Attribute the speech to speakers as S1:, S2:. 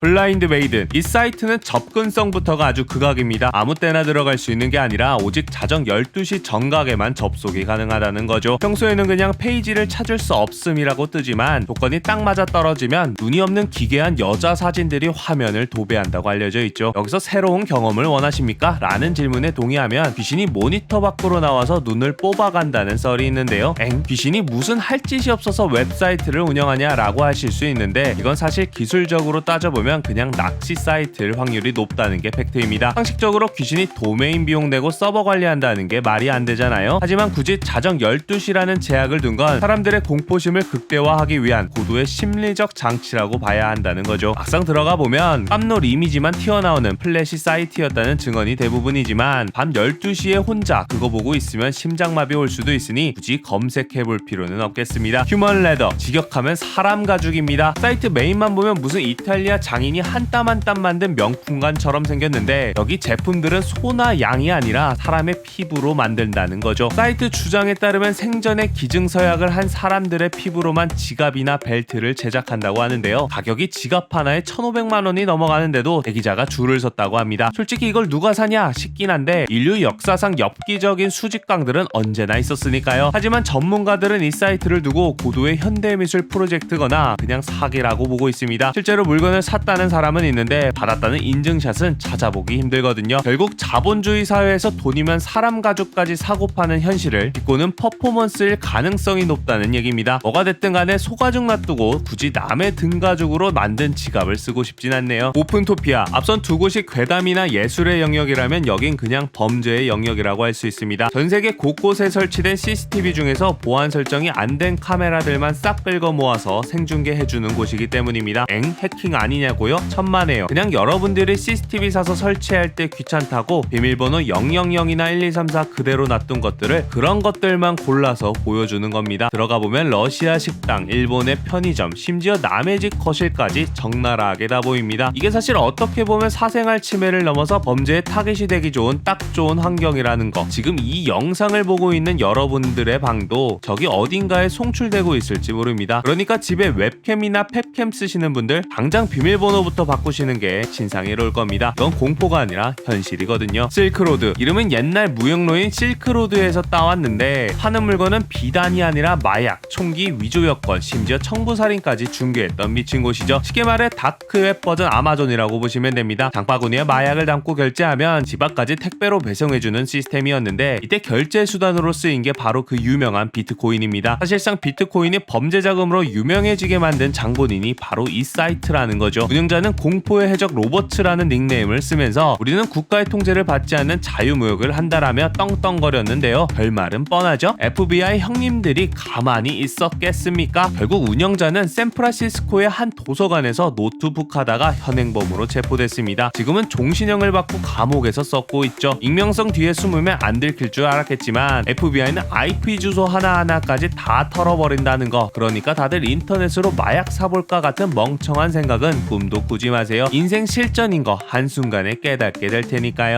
S1: 블라인드 메이든 이 사이트는 접근성부터가 아주 극악입니다. 아무 때나 들어갈 수 있는 게 아니라 오직 자정 12시 정각에만 접속이 가능하다는 거죠. 평소에는 그냥 페이지를 찾을 수 없음이라고 뜨지만 조건이 딱 맞아 떨어지면 눈이 없는 기괴한 여자 사진들이 화면을 도배한다고 알려져 있죠. 여기서 새로운 경험을 원하십니까? 라는 질문에 동의하면 귀신이 모니터 밖으로 나와서 눈을 뽑아간다는 썰이 있는데요. 엥? 귀신이 무슨 할 짓이 없어서 웹사이트를 운영하냐라고 하실 수 있는데 이건 사실 기술적으로 따져보면 그냥 낚시 사이트일 확률이 높다는 게 팩트입니다. 상식적으로 귀신이 도메인 비용 내고 서버 관리한다는 게 말이 안 되잖아요. 하지만 굳이 자정 12시라는 제약을 둔 건 사람들의 공포심을 극대화하기 위한 고도의 심리적 장치라고 봐야 한다는 거죠. 막상 들어가 보면 깜놀 이미지만 튀어나오는 플래시 사이트였다는 증언이 대부분이지만 밤 12시에 혼자 그거 보고 있으면 심장마비 올 수도 있으니 굳이 검색해 볼 필요는 없겠습니다. 휴먼 레더 직역하면 사람 가죽입니다. 사이트 메인만 보면 무슨 이탈리아 장 인이 한 땀 한 땀 만든 명품관처럼 생겼는데 여기 제품들은 소나 양이 아니라 사람의 피부로 만든다는 거죠. 사이트 주장에 따르면 생전에 기증서약을 한 사람들의 피부로만 지갑이나 벨트를 제작한다고 하는데요. 가격이 지갑 하나에 1,500만 원이 넘어가는데도 대기자가 줄을 섰다고 합니다. 솔직히 이걸 누가 사냐 싶긴 한데 인류 역사상 엽기적인 수집강들은 언제나 있었으니까요. 하지만 전문가들은 이 사이트를 두고 고도의 현대미술 프로젝트거나 그냥 사기라고 보고 있습니다. 실제로 물건을 샀다 는 사람은 있는데 받았다는 인증샷은 찾아보기 힘들거든요. 결국 자본주의 사회에서 돈이면 사람 가죽까지 사고 파는 현실을 딛고는 퍼포먼스일 가능성이 높다는 얘기입니다. 뭐가 됐든 간에 소가죽 놔두고 굳이 남의 등가죽으로 만든 지갑을 쓰고 싶진 않네요. 오픈토피아 앞선 두 곳이 괴담이나 예술의 영역이라면 여긴 그냥 범죄의 영역이라고 할 수 있습니다. 전 세계 곳곳에 설치된 CCTV 중에서 보안 설정이 안 된 카메라들만 싹 긁어 모아서 생중계 해주는 곳이기 때문입니다. 엥 해킹 아니냐고 요? 천만에요. 그냥 여러분들이 CCTV 사서 설치할 때 귀찮다고 비밀번호 000이나 1234 그대로 놔둔 것들을 그런 것들만 골라서 보여주는 겁니다. 들어가 보면 러시아 식당, 일본의 편의점, 심지어 남의 집 거실까지 적나라하게 다 보입니다. 이게 사실 어떻게 보면 사생활 침해를 넘어서 범죄의 타깃이 되기 좋은 딱 좋은 환경이라는 거. 지금 이 영상을 보고 있는 여러분들의 방도 저기 어딘가에 송출되고 있을지 모릅니다. 그러니까 집에 웹캠이나 펩캠 쓰시는 분들 당장 비밀번호 부터 바꾸시는 게 진상이로울 겁니다. 이건 공포가 아니라 현실이거든요. 실크로드 이름은 옛날 무역로인 실크로드에서 따왔는데 파는 물건은 비단이 아니라 마약, 총기, 위조 여권, 심지어 청부살인까지 중개했던 미친 곳이죠. 쉽게 말해 다크웹 버전 아마존이라고 보시면 됩니다. 장바구니에 마약을 담고 결제하면 집 앞까지 택배로 배송해주는 시스템이었는데 이때 결제 수단으로 쓰인 게 바로 그 유명한 비트코인입니다. 사실상 비트코인이 범죄 자금으로 유명해지게 만든 장본인이 바로 이 사이트라는 거죠. 운영자는 공포의 해적 로버츠라는 닉네임을 쓰면서 우리는 국가의 통제를 받지 않는 자유무역을 한다라며 떵떵거렸는데요. 결말은 뻔하죠. FBI 형님들이 가만히 있었겠습니까? 결국 운영자는 샌프란시스코의 한 도서관에서 노트북 하다가 현행범으로 체포됐습니다. 지금은 종신형을 받고 감옥에서 썩고 있죠. 익명성 뒤에 숨으면 안 들킬 줄 알았겠지만 FBI는 IP 주소 하나하나까지 다 털어버린다는 거. 그러니까 다들 인터넷으로 마약 사볼까 같은 멍청한 생각은 꿈도 꾸지 마세요. 인생 실전인 거 한순간에 깨닫게 될 테니까요.